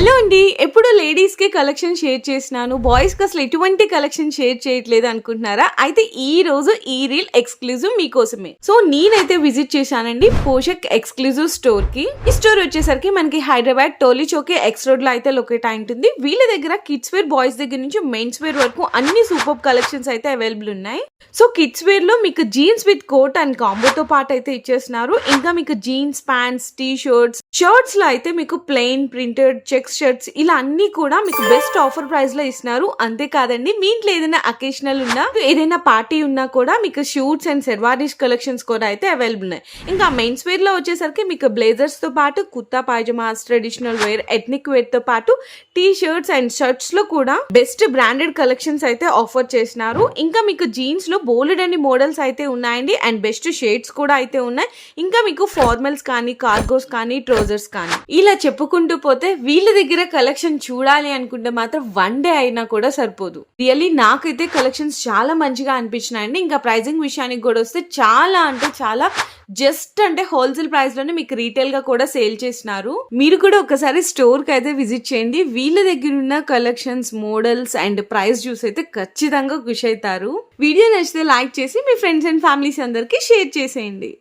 Hello అండి. ఎప్పుడు లేడీస్కి కలెక్షన్ షేర్ చేసినాను. బాయ్స్కి అసలు ఎటువంటి కలెక్షన్ షేర్ చేయట్లేదు అనుకుంటున్నారా? అయితే ఈ రోజు ఈ రీల్ ఎక్స్క్లూజివ్ మీకోసమే. సో నేనైతే విజిట్ చేశానండి పోషక్ ఎక్స్క్లూజివ్ స్టోర్కి ఈ స్టోర్ వచ్చేసరికి మనకి హైదరాబాద్ టోలీ చౌకే ఎక్స్ రోడ్లో అయితే లొకేట్ అయి ఉంటుంది. వీళ్ళ దగ్గర కిడ్స్ వేర్ బాయ్స్ దగ్గర నుంచి మెన్స్ వేర్ వరకు అన్ని సూపర్ కలెక్షన్స్ అయితే అవైలబుల్ ఉన్నాయి. సో కిడ్స్ వేర్లో మీకు జీన్స్ విత్ కోట్ అండ్ కాంబోతో పాటు అయితే ఇచ్చేస్తున్నారు. ఇంకా మీకు జీన్స్ ప్యాంట్స్ టీ షర్ట్స్ షర్ట్స్లో అయితే మీకు ప్లెయిన్ ప్రింటెడ్ చెక్స్ షర్ట్స్ ఇలా అన్ని కూడా మీకు బెస్ట్ ఆఫర్ ప్రైస్లో ఇస్తున్నారు. అంతేకాదండి మీ ఇంట్లో ఏదైనా అకేషనల్ ఉన్నా ఏదైనా పార్టీ ఉన్నా కూడా మీకు షూట్స్ అండ్ సెర్వారిష్ కలెక్షన్స్ కూడా అయితే అవైలబుల్ ఉన్నాయి. ఇంకా మెయిన్స్ వేర్లో వచ్చేసరికి మీకు బ్లేజర్స్తో పాటు kurta pyjamas traditional wear ethnic వేర్తో పాటు టీ షర్ట్స్ అండ్ షర్ట్స్లో కూడా బెస్ట్ బ్రాండెడ్ కలెక్షన్స్ అయితే ఆఫర్ చేసినారు ఇంకా మీకు జీన్స్లో బోలెడ్ అన్ని మోడల్స్ అయితే ఉన్నాయండి అండ్ బెస్ట్ షేడ్స్ కూడా అయితే ఉన్నాయి. ఇంకా మీకు ఫార్మల్స్ కానీ కార్గోస్ కానీ ట్రౌజర్స్ కానీ. ఇలా చెప్పుకుంటూ పోతే వీళ్ళ దగ్గర కలెక్షన్ చూడాలి అనుకుంటే మాత్రం వన్ డే అయినా కూడా సరిపోదు. రియల్లీ నాకైతే కలెక్షన్స్ చాలా మంచిగా అనిపించినాయండి. ఇంకా ప్రైజింగ్ విషయానికి కూడా వస్తే చాలా అంటే చాలా జస్ట్ అంటే హోల్సేల్ ప్రైస్లోనే మీకు రీటైల్గా కూడా సేల్ చేసినారు. మీరు కూడా ఒకసారి స్టోర్కి అయితే విజిట్ చేయండి. వీళ్ళ దగ్గర ఉన్న కలెక్షన్స్ మోడల్స్ అండ్ ప్రైస్ చూసి అయితే ఖచ్చితంగా ఖుషి అవుతారు. వీడియో నచ్చితే లైక్ చేసి మీ ఫ్రెండ్స్ అండ్ ఫ్యామిలీస్ అందరికి షేర్ చేసేయండి.